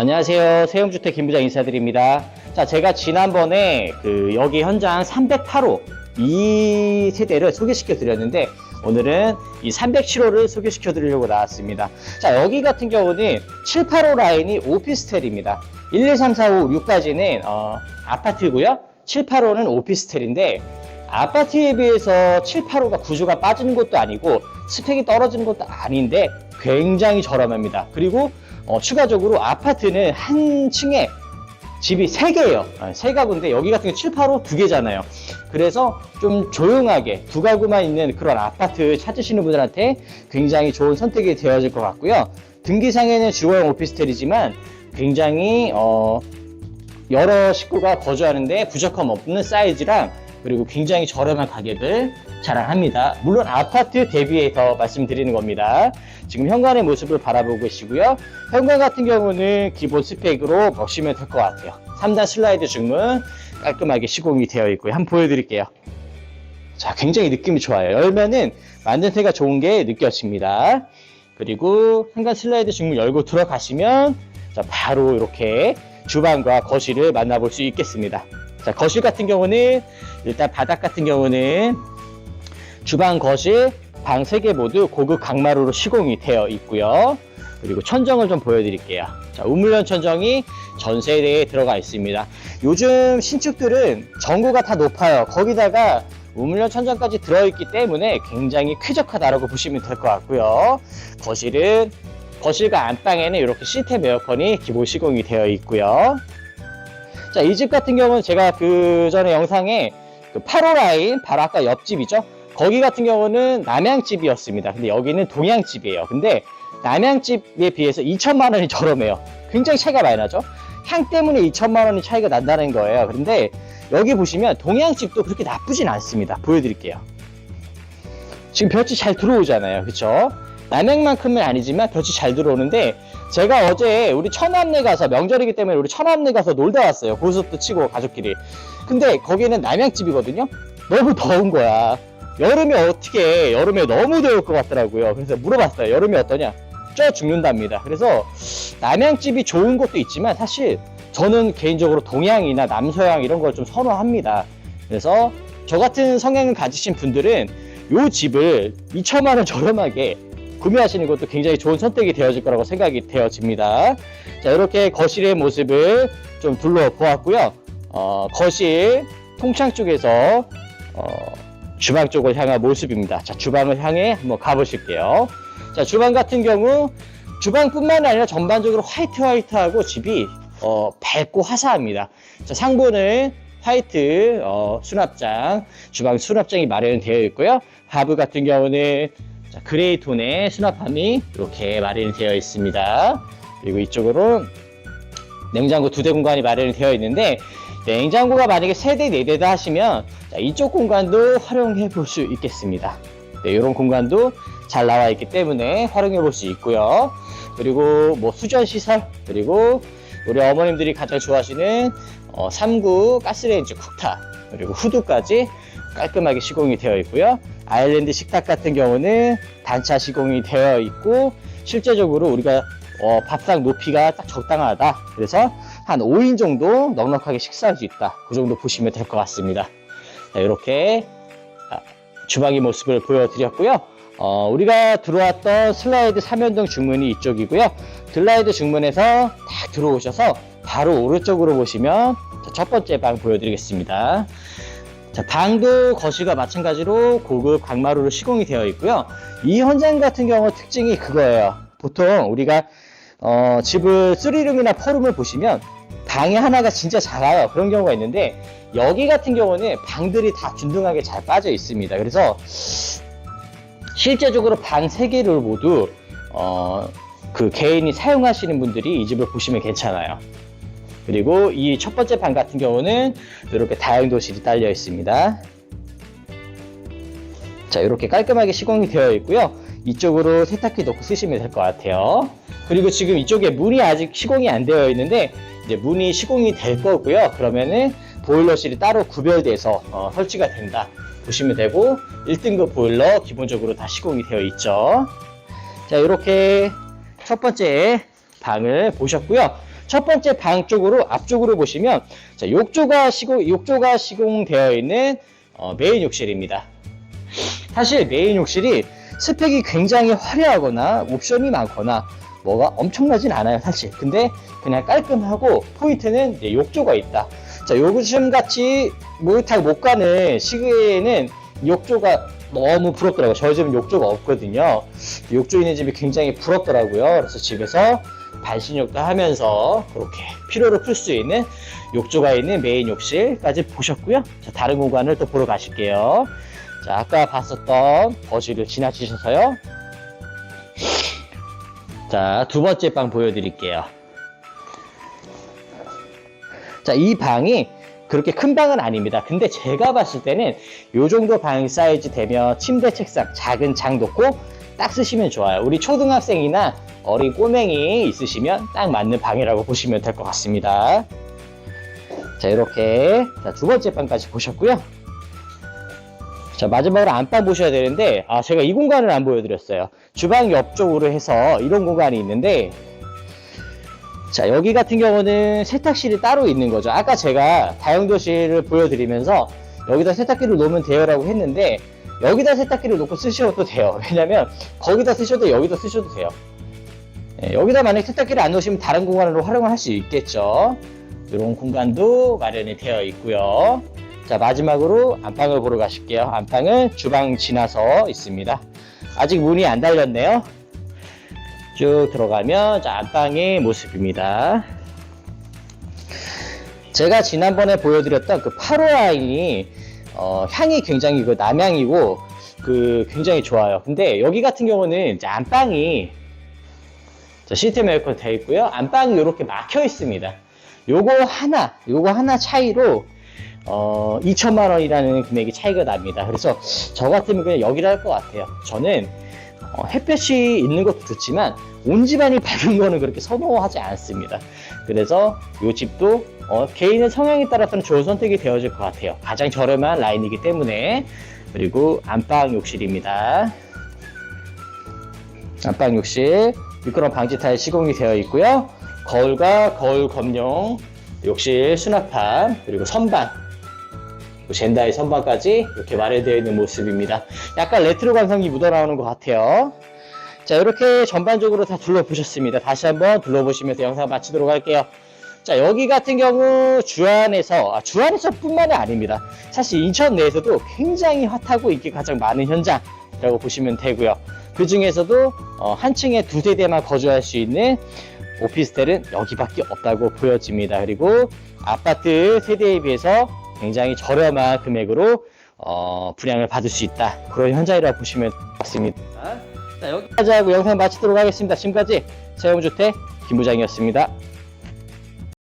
안녕하세요. 세영주택 김 부장 인사드립니다. 자, 제가 지난번에 그 여기 현장 308호 이 세대를 소개시켜 드렸는데 오늘은 이 307호를 소개시켜 드리려고 나왔습니다. 자, 여기 같은 경우는 7, 8호 라인이 오피스텔입니다. 1, 2, 3, 4, 5, 6까지는 어, 아파트고요. 7, 8호는 오피스텔인데 아파트에 비해서 7, 8호가 구조가 빠지는 것도 아니고 스펙이 떨어지는 것도 아닌데 굉장히 저렴합니다. 그리고 어, 추가적으로 아파트는 한 층에 집이 세개예요세 가구인데 여기 같은 경우 7, 8호 두개잖아요 그래서 좀 조용하게 두 가구만 있는 그런 아파트 찾으시는 분들한테 굉장히 좋은 선택이 되어질 것 같고요. 등기상에는 주거용 오피스텔이지만 굉장히 어, 여러 식구가 거주하는데 부족함 없는 사이즈랑 그리고 굉장히 저렴한 가격을 자랑합니다. 물론 아파트 대비해서 말씀드리는 겁니다. 지금 현관의 모습을 바라보고 계시고요. 현관 같은 경우는 기본 스펙으로 보시면 될 것 같아요. 3단 슬라이드 중문 깔끔하게 시공이 되어 있고요. 한번 보여드릴게요. 자, 굉장히 느낌이 좋아요. 열면은 만듦새가 좋은 게 느껴집니다. 그리고 현관 슬라이드 중문 열고 들어가시면 자, 바로 이렇게 주방과 거실을 만나볼 수 있겠습니다. 자, 거실 같은 경우는 일단 바닥 같은 경우는 주방, 거실, 방 3개 모두 고급 강마루로 시공이 되어 있고요. 그리고 천정을 좀 보여드릴게요. 자, 우물면 천정이 전 세대에 들어가 있습니다. 요즘 신축들은 전구가 다 높아요. 거기다가 우물면 천정까지 들어있기 때문에 굉장히 쾌적하다고 보시면 될 것 같고요. 거실은 거실과 안방에는 이렇게 시스템 에어컨이 기본 시공이 되어 있고요. 자, 이 집 같은 경우는 제가 그 전에 영상에 그 8호 라인 바로 아까 옆집이죠. 거기 같은 경우는 남양집이었습니다. 근데 여기는 동양집이에요. 근데 남양집에 비해서 2천만 원이 저렴해요. 굉장히 차이가 많이 나죠. 향 때문에 2천만 원이 차이가 난다는 거예요. 그런데 여기 보시면 동양집도 그렇게 나쁘진 않습니다. 보여드릴게요. 지금 볕이 잘 들어오잖아요. 그쵸? 남양만큼은 아니지만 볕이 잘 들어오는데 제가 어제 우리 천안리 가서 명절이기 때문에 우리 천안리 가서 놀다 왔어요. 고속도 치고 가족끼리. 근데 거기는 남양집이거든요. 너무 더운 거야. 여름에 어떻게 여름에 너무 더울 것 같더라고요. 그래서 물어봤어요. 여름에 어떠냐? 쪄 죽는답니다. 그래서 남양집이 좋은 것도 있지만 사실 저는 개인적으로 동양이나 남서양 이런 걸 좀 선호합니다. 그래서 저 같은 성향을 가지신 분들은 이 집을 2천만 원 저렴하게 구매하시는 것도 굉장히 좋은 선택이 되어질 거라고 생각이 되어집니다. 자, 이렇게 거실의 모습을 좀 둘러보았고요. 어, 거실 통창 쪽에서 어, 주방 쪽을 향한 모습입니다. 자, 주방을 향해 한번 가보실게요. 자, 주방 같은 경우 주방뿐만 아니라 전반적으로 화이트 화이트하고 집이 어, 밝고 화사합니다. 자, 상부는 화이트 어, 수납장, 주방 수납장이 마련되어 있고요. 하부 같은 경우는 자, 그레이 톤의 수납함이 이렇게 마련이 되어 있습니다. 그리고 이쪽으로 냉장고 두 대 공간이 마련이 되어 있는데 냉장고가 만약에 세 대 네 대다 하시면 자, 이쪽 공간도 활용해 볼 수 있겠습니다. 네, 이런 공간도 잘 나와 있기 때문에 활용해 볼 수 있고요. 그리고 뭐 수전 시설 그리고 우리 어머님들이 가장 좋아하시는 어, 3구 가스레인지 쿡탑 그리고 후드까지 깔끔하게 시공이 되어 있고요. 아일랜드 식탁 같은 경우는 단차 시공이 되어 있고 실제적으로 우리가 어, 밥상 높이가 딱 적당하다. 그래서 한 5인 정도 넉넉하게 식사할 수 있다. 그 정도 보시면 될 것 같습니다. 자, 이렇게 아, 주방의 모습을 보여드렸고요. 어, 우리가 들어왔던 슬라이드 3연동 중문이 이쪽이고요. 슬라이드 중문에서 딱 들어오셔서 바로 오른쪽으로 보시면 자, 첫 번째 방 보여드리겠습니다. 자, 방도 거실과 마찬가지로 고급 강마루로 시공이 되어 있고요. 이 현장 같은 경우 특징이 그거예요. 보통 우리가 어, 집을 3룸이나 4룸을 보시면 방이 하나가 진짜 작아요. 그런 경우가 있는데 여기 같은 경우는 방들이 다 균등하게 잘 빠져 있습니다. 그래서 실제적으로 방 3개를 모두 어, 그 개인이 사용하시는 분들이 이 집을 보시면 괜찮아요. 그리고 이 첫 번째 방 같은 경우는 이렇게 다용 도실이 딸려 있습니다. 자, 이렇게 깔끔하게 시공이 되어 있고요. 이쪽으로 세탁기 넣고 쓰시면 될 것 같아요. 그리고 지금 이쪽에 문이 아직 시공이 안 되어 있는데 이제 문이 시공이 될 거고요. 그러면은 보일러실이 따로 구별돼서 어, 설치가 된다 보시면 되고 1등급 보일러 기본적으로 다 시공이 되어 있죠. 자, 이렇게 첫 번째 방을 보셨고요. 첫 번째 방 쪽으로 앞쪽으로 보시면 자, 욕조가 시공 욕조가 시공되어 있는 어, 메인 욕실입니다. 사실 메인 욕실이 스펙이 굉장히 화려하거나 옵션이 많거나 뭐가 엄청나진 않아요 사실. 근데 그냥 깔끔하고 포인트는 욕조가 있다. 자 요즘 같이 목욕탕 못 가는 시기에는 욕조가 너무 부럽더라고요. 저희 집은 욕조가 없거든요. 욕조 있는 집이 굉장히 부럽더라고요. 그래서 집에서 반신욕도 하면서 그렇게 피로를 풀 수 있는 욕조가 있는 메인 욕실까지 보셨고요 자 다른 공간을 또 보러 가실게요 자, 아까 봤었던 거실을 지나치셔서요. 자, 두 번째 방 보여드릴게요. 자, 이 방이 그렇게 큰 방은 아닙니다. 근데 제가 봤을 때는 이 정도 방 사이즈 되면 침대, 책상, 작은 장 놓고 딱 쓰시면 좋아요. 우리 초등학생이나 어린 꼬맹이 있으시면 딱 맞는 방이라고 보시면 될 것 같습니다. 자, 이렇게 자, 두 번째 방까지 보셨고요. 자, 마지막으로 안방 보셔야 되는데, 아, 제가 이 공간을 안 보여드렸어요. 주방 옆쪽으로 해서 이런 공간이 있는데, 자, 여기 같은 경우는 세탁실이 따로 있는 거죠. 아까 제가 다용도실을 보여드리면서 여기다 세탁기를 놓으면 돼요 라고 했는데, 여기다 세탁기를 놓고 쓰셔도 돼요. 왜냐면, 거기다 쓰셔도 여기다 쓰셔도 돼요. 예, 여기다 만약 세탁기를 안 놓으시면 다른 공간으로 활용을 할 수 있겠죠. 이런 공간도 마련이 되어 있고요. 자 마지막으로 안방을 보러 가실게요 안방은 주방 지나서 있습니다 아직 문이 안 달렸네요 쭉 들어가면 자 안방의 모습입니다 제가 지난번에 보여드렸던 그 8호 와인이 어, 향이 굉장히 그 남향이고 그 굉장히 좋아요 근데 여기 같은 경우는 이제 안방이 자, 시스템 에어컨 되어 있고요 안방이 이렇게 막혀 있습니다 요거 하나 요거 하나 차이로 어, 2천만 원이라는 금액이 차이가 납니다. 그래서 저 같으면 그냥 여기를 할 것 같아요. 저는 어, 햇볕이 있는 것도 좋지만 온 집안이 밝은 거는 그렇게 선호하지 않습니다. 그래서 이 집도 어, 개인의 성향에 따라서는 좋은 선택이 되어질 것 같아요. 가장 저렴한 라인이기 때문에 그리고 안방 욕실입니다. 안방 욕실 미끄럼 방지 타일 시공이 되어 있고요. 거울과 거울 검용 욕실 수납함 그리고 선반 뭐 젠다의 선반까지 이렇게 마련되어 있는 모습입니다. 약간 레트로 감성이 묻어나오는 것 같아요. 자, 이렇게 전반적으로 다 둘러보셨습니다. 다시 한번 둘러보시면서 영상 마치도록 할게요. 자, 여기 같은 경우 주안에서, 아, 주안에서 뿐만이 아닙니다. 사실 인천 내에서도 굉장히 핫하고 인기 가장 많은 현장이라고 보시면 되고요. 그 중에서도 어, 한 층에 두 세 대만 거주할 수 있는 오피스텔은 여기밖에 없다고 보여집니다. 그리고 아파트 세대에 비해서 굉장히 저렴한 금액으로 어, 분양을 받을 수 있다. 그런 현장이라고 보시면 맞습니다. 자, 여기까지 하고 영상 마치도록 하겠습니다. 지금까지 세영주택 김부장이었습니다.